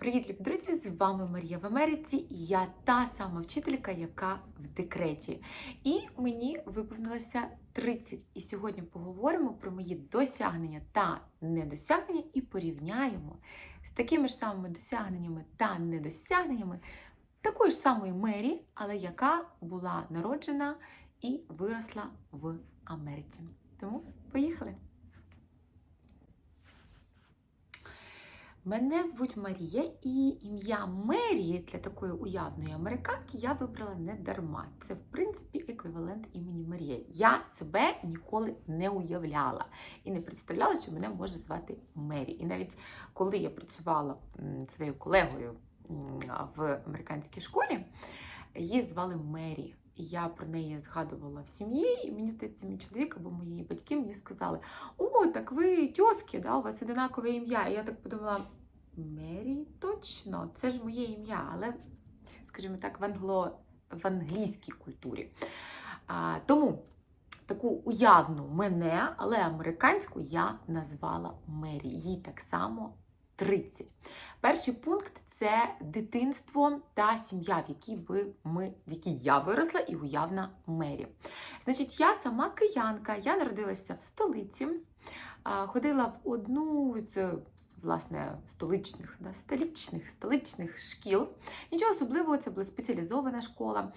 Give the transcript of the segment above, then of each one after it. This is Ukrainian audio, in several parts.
Привіт, любі друзі! З вами Марія в Америці, я та сама вчителька, яка в декреті. І мені виповнилося 30. І сьогодні поговоримо про мої досягнення та недосягнення і порівняємо з такими ж самими досягненнями та недосягненнями такої ж самої Мері, але яка була народжена і виросла в Америці. Тому поїхали! Мене звуть Марія, і ім'я Мері для такої уявної американки я вибрала не дарма. Це, в принципі, еквівалент імені Марія. Я себе ніколи не уявляла і не представляла, що мене може звати Мері. І навіть коли я працювала своєю колегою в американській школі, її звали Мері. Я про неї згадувала в сім'ї, і мені здається, мій чоловік або мої батьки мені сказали: О, так ви тьоски, да, у вас одинакове ім'я. І я так подумала: Мері, точно, це ж моє ім'я, але, скажімо так, в, англо, в англійській культурі. А, тому таку уявну мене, але американську я назвала Мері. Їй так само 30. Перший пункт це дитинство та сім'я, в якій би ми, в якій я виросла, і уявна Мері. Значить, я сама киянка, я народилася в столиці, ходила в одну з власне столичних, да, столичних, столичних шкіл. Нічого особливого, це була спеціалізована школа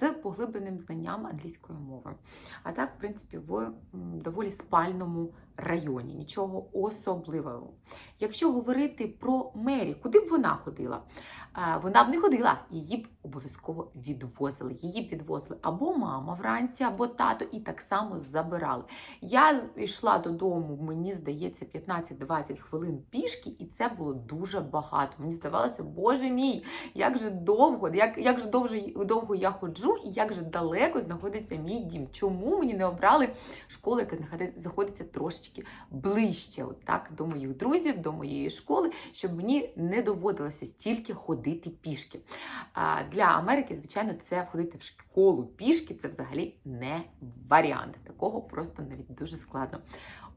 з поглибленим знанням англійської мови. А так, в принципі, в доволі спальному районі. Нічого особливого. Якщо говорити про Мері, куди б вона ходила? Вона б не ходила, її б обов'язково відвозили. Її б відвозили або мама вранці, або тато, і так само забирали. Я йшла додому, мені здається, 15-20 хвилин пішки, і це було дуже багато. Мені здавалося, боже мій, як же довго, як, як же довго, довго я ходжу, і як же далеко знаходиться мій дім. Чому мені не обрали школу, яка знаходиться трошечки ближче, от так, до моїх друзів, до моєї школи, щоб мені не доводилося стільки ходити пішки. А, Для Америки, звичайно, це ходити в школу пішки це взагалі не варіант. Такого просто навіть дуже складно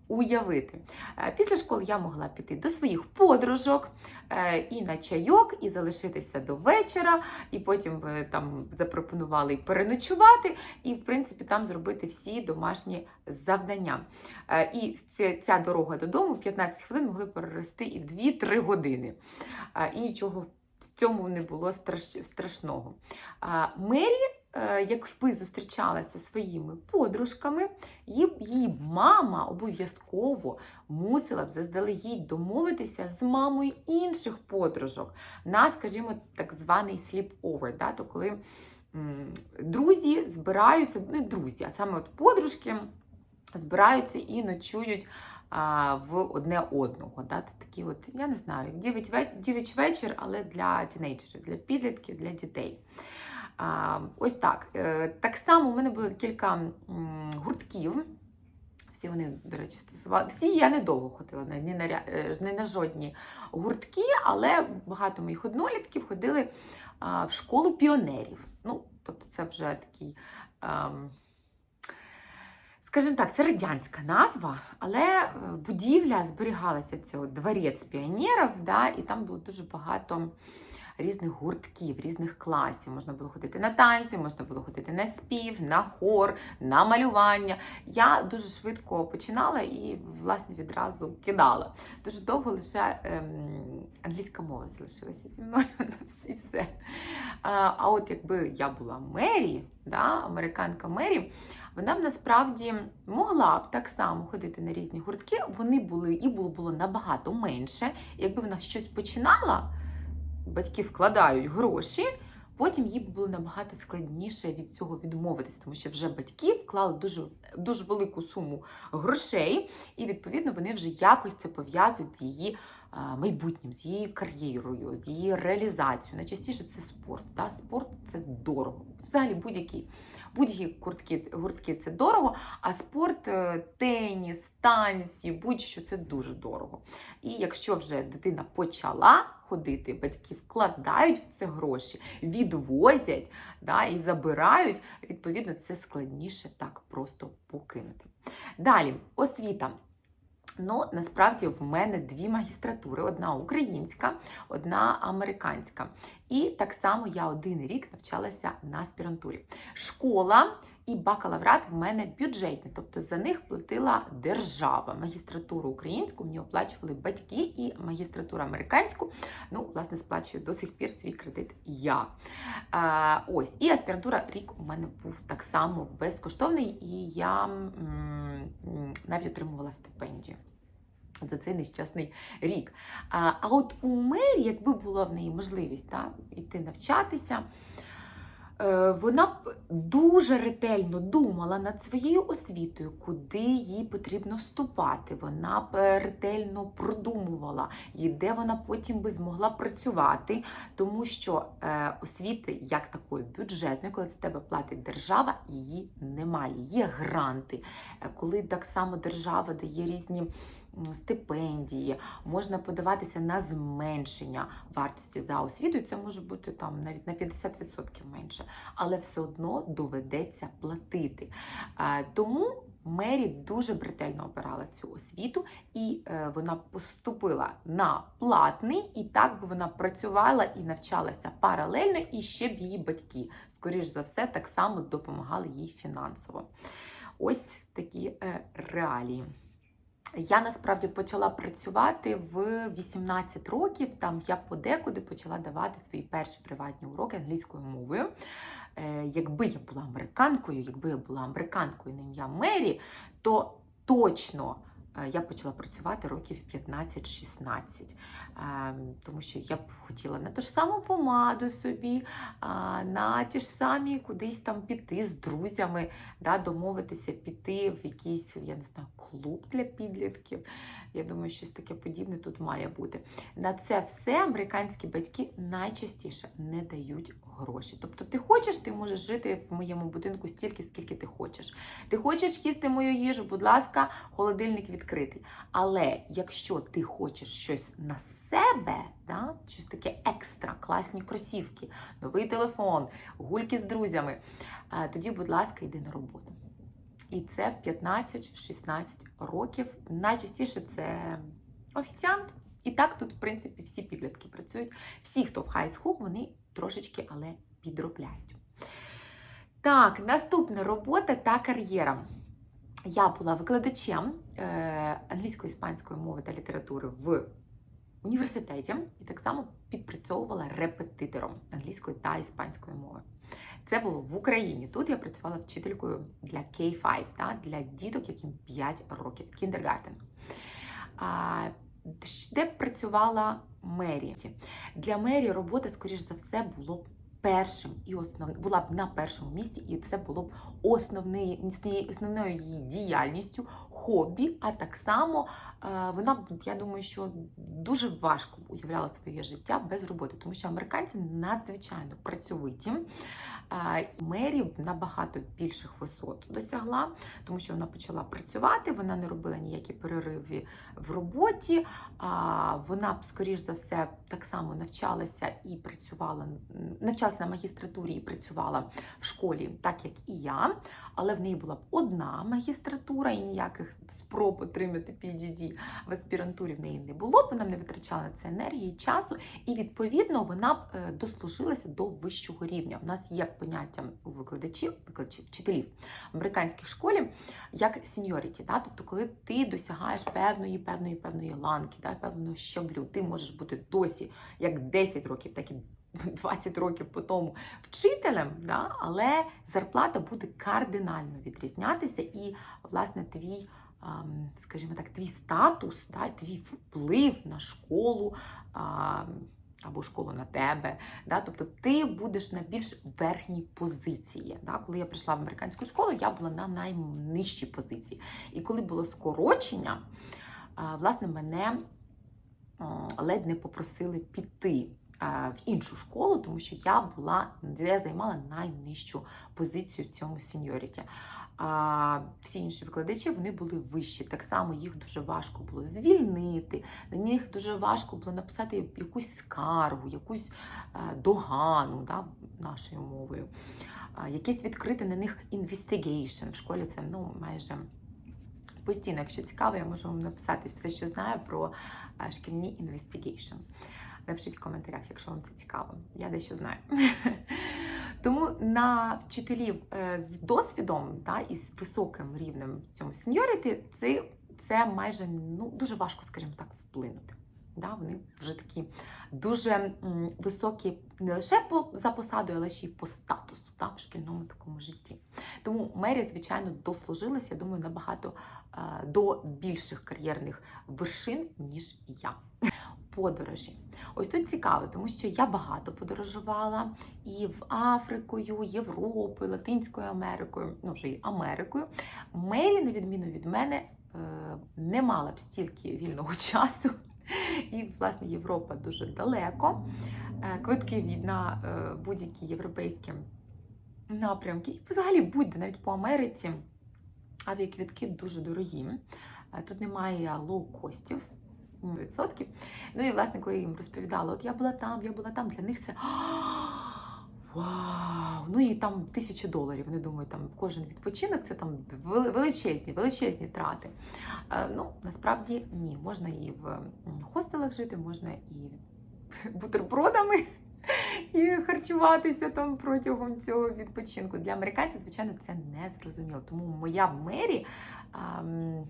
уявити. Е, Після школи я могла піти до своїх подружок е, і на чайок, і залишитися до вечора, і потім там запропонували переночувати, і, в принципі, там зробити всі домашні завдання. Е, І ця, дорога додому в 15 хвилин могли перерости і в 2-3 години. Е, І нічого в цьому не було страш- страшного. Мері, е, якби зустрічалася зі своїми подружками, її, мама обов'язково мусила б заздалегідь домовитися з мамою інших подружок на, скажімо, так званий sleep-over, да? то коли друзі збираються, не друзі, а саме от подружки збираються і ночують в одне одного. Да? Такі от, я не знаю, дівич вечір, але для тінейджерів, для підлітків, для дітей. Ось так. Е, Так само у мене було кілька гуртків. Всі вони, до речі, стосували. Всі я недовго ходила ні, на, е, не на жодні гуртки, але багато моїх однолітків ходили в школу піонерів. Ну, тобто, це вже такий. ем, Скажімо так, це радянська назва, але е, будівля зберігалася цього дворець піонерів, да, і там було дуже багато різних гуртків, різних класів. Можна було ходити на танці, можна було ходити на спів, на хор, на малювання. Я дуже швидко починала і, власне, відразу кидала. Дуже довго лише ем, англійська мова залишилася зі мною на всі все. А, а от якби я була Мері, да, американка Мері, вона б насправді могла б так само ходити на різні гуртки. Вони були, їх було, було набагато менше. Якби вона щось починала, батьки вкладають гроші. Потім їй було набагато складніше від цього відмовитися, тому що вже батьки вклали дуже, дуже велику суму грошей, і відповідно вони вже якось це пов'язують з її майбутнім, з її кар'єрою, з її реалізацією. Найчастіше це спорт. Да? Спорт це дорого. Взагалі будь-які будь-які гуртки, гуртки це дорого, а спорт, е, теніс, танці, будь-що це дуже дорого. І якщо вже дитина почала ходити, батьки вкладають в це гроші, відвозять да, і забирають, відповідно, це складніше так просто покинути. Далі, освіта. Ну, насправді в мене дві магістратури: одна українська, одна американська. І так само я один рік навчалася на аспірантурі. Школа і бакалаврат в мене бюджетні, тобто за них платила держава. Магістратуру українську мені оплачували батьки, і магістратуру американську, ну, власне, сплачую до сих пір свій кредит я. А, ось, і аспірантура рік у мене був так само безкоштовний, і я м, м, навіть отримувала стипендію. За цей нещасний рік. А, а от у мері, якби була в неї можливість та, іти навчатися, вона б дуже ретельно думала над своєю освітою, куди їй потрібно вступати. Вона б е, ретельно продумувала, і де вона потім би змогла працювати, тому що е, освіти як такої бюджетної, коли за тебе платить держава, її немає. Є гранти, Е, коли так само держава дає різні стипендії, можна подаватися на зменшення вартості за освіту, це може бути там навіть на 50% менше, але все одно доведеться платити. Тому Мері дуже бретельно обирала цю освіту, і е, вона поступила на платний, і так би вона працювала і навчалася паралельно, і ще б її батьки, скоріш за все, так само допомагали їй фінансово. Ось такі е, реалії. Я насправді почала працювати в 18 років. Там я подекуди почала давати свої перші приватні уроки англійською мовою. Е, якби я була американкою, якби я була американкою на ім'я Мері, то точно я почала працювати років 15-16. Е, тому що я б хотіла на ту ж саму помаду собі, на ті ж самі кудись там піти з друзями, да, домовитися, піти в якийсь, я не знаю, клуб для підлітків. Я думаю, щось таке подібне тут має бути. На це все американські батьки найчастіше не дають гроші. Тобто, ти хочеш, ти можеш жити в моєму будинку стільки, скільки ти хочеш. Ти хочеш їсти мою їжу, будь ласка, холодильник відкритий. Але якщо ти хочеш щось на себе, да, щось таке екстра, класні кросівки, новий телефон, гульки з друзями, е, тоді, будь ласка, йди на роботу. І це в 15-16 років. Найчастіше це офіціант. І так тут, в принципі, всі підлітки працюють. Всі, хто в хай school, вони трошечки, але підробляють. Так, наступна робота та кар'єра. Я була викладачем е, англійської іспанської мови та літератури в університеті і так само підпрацьовувала репетитором англійської та іспанської мови. Це було в Україні. Тут я працювала вчителькою для K5, та, для діток, яким 5 років, кіндергартен. Де працювала Мері. Для Мері робота, скоріш за все, було б першим і основ... була б на першому місці, і це було б основний, основною її діяльністю, хобі, а так само е, вона б, я думаю, що дуже важко уявляла своє життя без роботи, тому що американці надзвичайно працьовиті. Мері набагато більших висот досягла, тому що вона почала працювати, вона не робила ніякі перериви в роботі. Вона б, скоріш за все, так само навчалася і працювала, навчалася на магістратурі і працювала в школі, так як і я. Але в неї була б одна магістратура і ніяких спроб отримати PhD в аспірантурі в неї не було б, вона б не витрачала на це енергії, часу, і відповідно вона б е, дослужилася до вищого рівня. У нас є поняття у викладачів, викладачів, вчителів в школі як сеньоріті, да? тобто, коли ти досягаєш певної, певної, певної ланки, да? певного щаблю, ти можеш бути досі як 10 років, так і 20 років по тому вчителем, да? але зарплата буде кардинально відрізнятися, і, власне, твій, ем, скажімо так, твій статус, да? твій вплив на школу. Або школу на тебе, да? тобто ти будеш на більш верхній позиції. Да? Коли я прийшла в американську школу, я була на найнижчій позиції. І коли було скорочення, власне, мене ледь не попросили піти в іншу школу, тому що я була, я займала найнижчу позицію в цьому сеньоріті. А всі інші викладачі вони були вищі. Так само їх дуже важко було звільнити, на них дуже важко було написати якусь скаргу, якусь е, догану да, нашою мовою, а, якесь відкрити на них investigation. В школі це ну, майже Постійно, якщо цікаво, я можу вам написати все, що знаю про е, шкільні інвестигейшн. Напишіть в коментарях, якщо вам це цікаво. Я дещо знаю. Тому на вчителів е, з досвідом та, і високим рівнем в цьому сеньоріті, це, це майже ну, дуже важко, скажімо так, вплинути. Да, вони вже такі дуже високі не лише по, за посадою, але ще й по статусу да, в шкільному такому житті. Тому Мері, звичайно, дослужилася, я думаю, набагато е, до більших кар'єрних вершин, ніж я. Подорожі. Ось тут цікаво, тому що я багато подорожувала і в Африкою, Європою, Латинською Америкою, ну вже й Америкою. Мері, на відміну від мене, е, не мала б стільки вільного часу. І, власне, Європа дуже далеко. Е, Квитки від на е, будь-які європейські напрямки. І взагалі будь-де, навіть по Америці, авіаквитки дуже дорогі. Тут немає лоу-костів. Відсотків. Ну і власне, коли я їм розповідала, от я була там, я була там, для них це вау! Ну і там тисячі доларів. Вони думають, там кожен відпочинок це там величезні, величезні трати. Е, Ну, насправді ні. Можна і в хостелах жити, можна і бутербродами і харчуватися там протягом цього відпочинку. Для американців, звичайно, це не зрозуміло. Тому моя Мері. ем,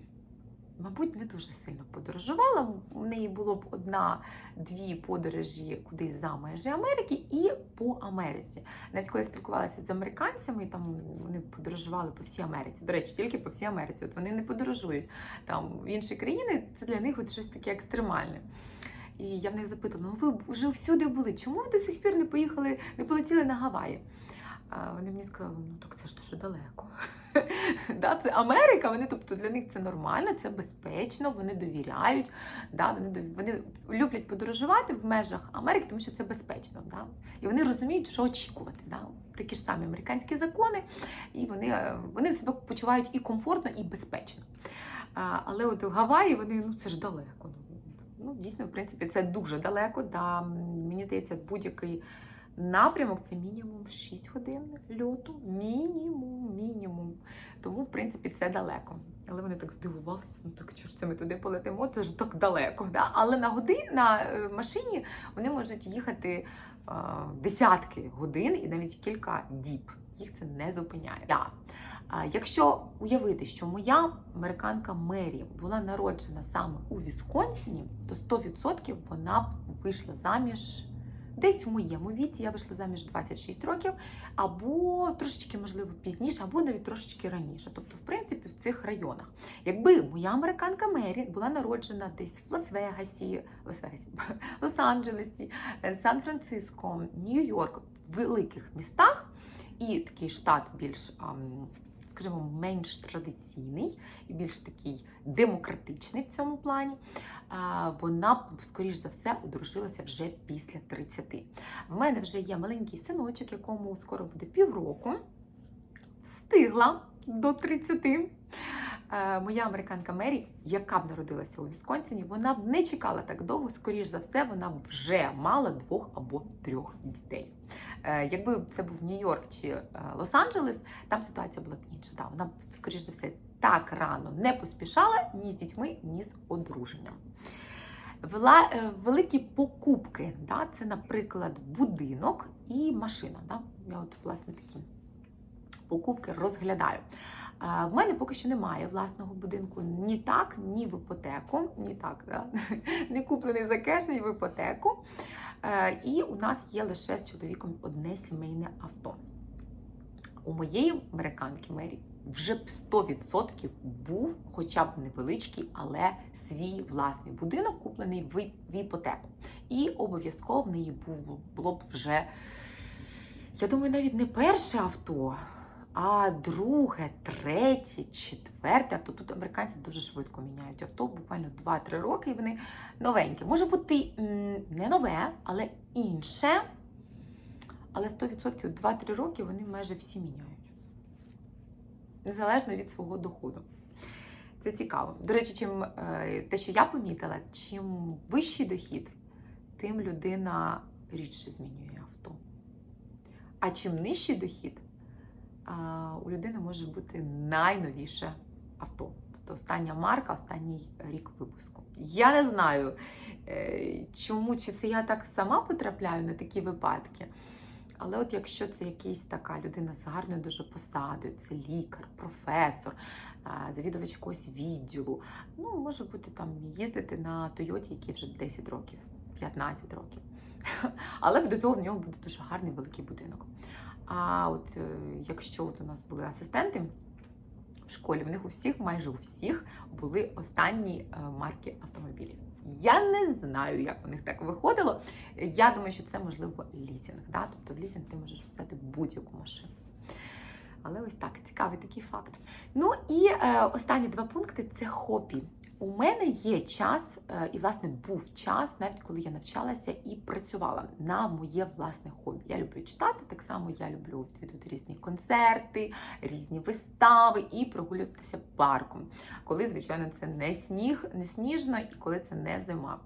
Мабуть, не дуже сильно подорожувала. У неї було б одна-дві подорожі кудись за межі Америки і по Америці. Навіть коли я спілкувалася з американцями, там вони подорожували по всій Америці. До речі, тільки по всій Америці. От вони не подорожують там в інші країни. Це для них от щось таке екстремальне. І я в них запитала: ну ви вже всюди були. Чому ви до сих пір не поїхали, не полетіли на Гаваї? А вони мені сказали, ну так це ж дуже далеко. да, це Америка, вони, тобто для них це нормально, це безпечно, вони довіряють. Да, вони, вони люблять подорожувати в межах Америки, тому що це безпечно. Да? І вони розуміють, що очікувати. Да? Такі ж самі американські закони, і вони, е, вони себе почувають і комфортно, і безпечно. Але от у Гаваї вони ну це ж далеко. Ну, дійсно, в принципі, це дуже далеко. Да. Мені здається, будь-який напрямок це мінімум 6 годин льоту. Мінімум, мінімум. Тому, в принципі, це далеко. Але вони так здивувалися, ну так чого ж це ми туди полетимо? Це ж так далеко. Да? Але на годин на е, машині вони можуть їхати е, десятки годин і навіть кілька діб. Їх це не зупиняє. Я. А Якщо уявити, що моя американка Мері була народжена саме у Вісконсіні, то 100% вона б вийшла заміж десь в моєму віці. Я вийшла заміж 26 років, або трошечки, можливо, пізніше, або навіть трошечки раніше. Тобто, в принципі, в цих районах. Якби моя американка Мері була народжена десь в Лас-Вегасі, Лас-Вегасі, Лос-Анджелесі, е, Сан-Франциско, Нью-Йорк, в великих містах, і такий штат більш. ам, Скажімо, менш традиційний і більш такий демократичний в цьому плані, вона скоріш за все, одружилася вже після 30. В мене вже є маленький синочок, якому скоро буде півроку. Встигла до 30. Е, Моя американка Мері, яка б народилася у Вісконсині, вона б не чекала так довго, скоріш за все, вона б вже мала двох або трьох дітей. Е, Якби це був Нью-Йорк чи е, Лос-Анджелес, там ситуація була б інша. Да, вона скоріш за все, так рано не поспішала ні з дітьми, ні з одруженням. Вела, е, великі покупки, да, це, наприклад, будинок і машина. Да? Я от, власне, такі покупки розглядаю. В мене поки що немає власного будинку ні так, ні в іпотеку, ні так, да? не куплений за кеш, ні в іпотеку. Е, І у нас є лише з чоловіком одне сімейне авто. У моєї американки Мері вже б 100% був хоча б невеличкий, але свій власний будинок, куплений в в іпотеку. І обов'язково в неї був, було б вже, я думаю, навіть не перше авто, а друге, третє, четверте авто. Тут американці дуже швидко міняють авто, буквально 2-3 роки, і вони новенькі. Може бути не нове, але інше. Але 100% 2-3 роки вони майже всі міняють. Незалежно від свого доходу. Це цікаво. До речі, чим е, те, що я помітила, чим вищий дохід, тим людина рідше змінює авто. А чим нижчий дохід, у людини може бути найновіше авто. Тобто остання марка, останній рік випуску. Я не знаю, е, чому, чи це я так сама потрапляю на такі випадки. Але от якщо це якась така людина з гарною дуже посадою, це лікар, професор, завідувач якогось відділу, ну, може бути там їздити на Тойоті, який вже 10 років, 15 років. Але до цього в нього буде дуже гарний великий будинок. А от е, якщо от у нас були асистенти в школі, в них у всіх, майже у всіх, були останні е, марки автомобілів. Я не знаю, як у них так виходило. Я думаю, що це можливо лізінг. Да? Тобто в лізінг ти можеш взяти будь-яку машину. Але ось так, цікавий такий факт. Ну і е, останні два пункти це хобі. У мене є час, е, і власне був час, навіть коли я навчалася і працювала на моє власне хобі. Я люблю читати, так само я люблю відвідувати різні концерти, різні вистави і прогулюватися парком, коли, звичайно, це не сніг, не сніжно і коли це не зима.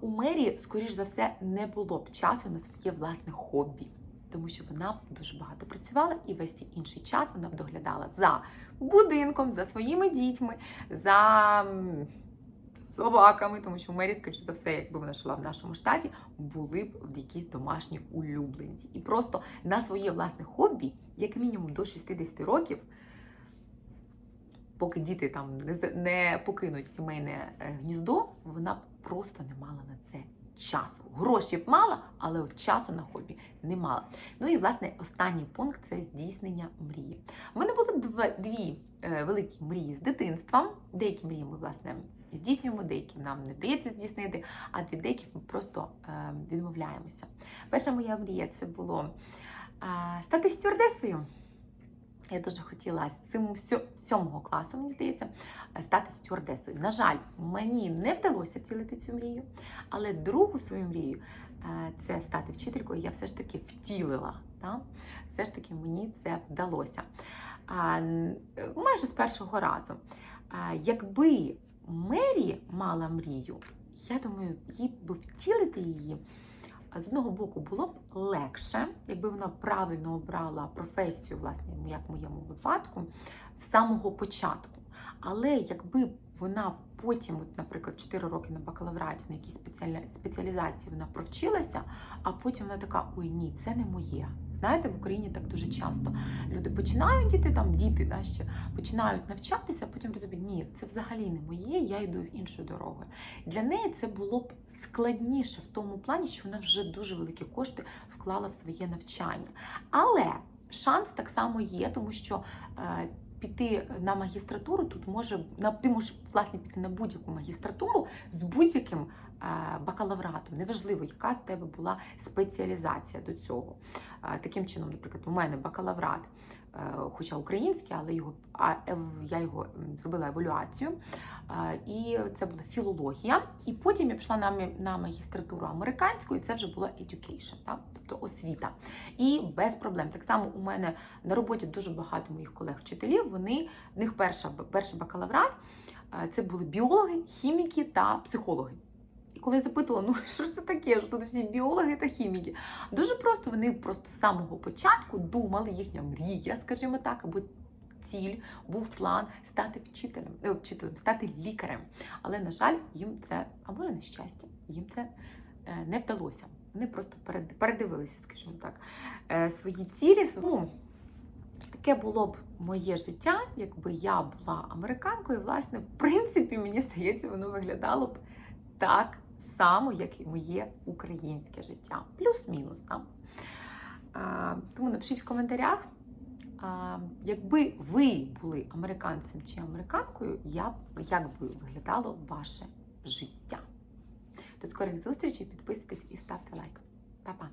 У Мері, скоріш за все, не було б часу на своє власне хобі, тому що вона дуже багато працювала і весь інший час вона б доглядала за будинком, за своїми дітьми, за собаками, тому що Мері, скоріш за все, якби вона жила в нашому штаті, були б якісь домашні улюбленці. І просто на своє власне хобі, як мінімум до 60 років, поки діти там не покинуть сімейне е, гніздо, вона просто не мала на це часу. Гроші б мала, але от часу на хобі не мала. Ну і власне останній пункт це здійснення мрії. У мене були дві е, великі мрії з дитинства. Деякі мрії ми власне здійснюємо, деякі нам не вдається здійснити, а від деяких ми просто е, відмовляємося. Перша моя мрія це було е, стати стюардесою. Я дуже хотіла з цим сьомого класу, мені здається, е, стати стюардесою. На жаль, мені не вдалося втілити цю мрію, але другу свою мрію е, це стати вчителькою, я все ж таки втілила. Та? Все ж таки мені це вдалося. Е, майже з першого разу. Якби Мері мала мрію, я думаю, їй би втілити її. З одного боку було б легше, якби вона правильно обрала професію, власне, як в моєму випадку, з самого початку. Але якби вона потім, от, наприклад, 4 роки на бакалавраті, на якійсь спеціалізації вона провчилася, а потім вона така: ой, ні, це не моє. Знаєте, в Україні так дуже часто люди починають діти, там діти да, ще починають навчатися, а потім розуміють, ні, це взагалі не моє, я йду іншою дорогою. Для неї це було б складніше в тому плані, що вона вже дуже великі кошти вклала в своє навчання. Але шанс так само є, тому що е, піти на магістратуру тут може на ти можеш власне піти на будь-яку магістратуру з будь-яким бакалавратом. Неважливо, яка в тебе була спеціалізація до цього. Е, таким чином, наприклад, у мене бакалаврат. е, Хоча український, але його я його зробила евалюацію, Е, і це була філологія. І потім я пішла на, на магістратуру американську, і це вже була education, так? тобто освіта. І без проблем. Так само у мене на роботі дуже багато моїх колег-вчителів. Вони в них перша перший бакалаврат е, це були біологи, хіміки та психологи. Коли я запитувала, ну що ж це таке, що тут всі біологи та хіміки, дуже просто вони просто з самого початку думали, їхня мрія, скажімо так, або ціль був план стати вчителем, е, вчителем, стати лікарем. Але, на жаль, їм це, а може на щастя, їм це е, не вдалося. Вони просто передивилися, скажімо так, е, свої цілі. Ну, таке було б моє життя, якби я була американкою. Власне, в принципі, мені здається, воно виглядало б так само, як і моє українське життя. Плюс-мінус. Да? Тому напишіть в коментарях. Якби ви були американцем чи американкою, я, б- як би виглядало ваше життя? До скорих зустрічей, підписуйтесь і ставте лайк. Па-па!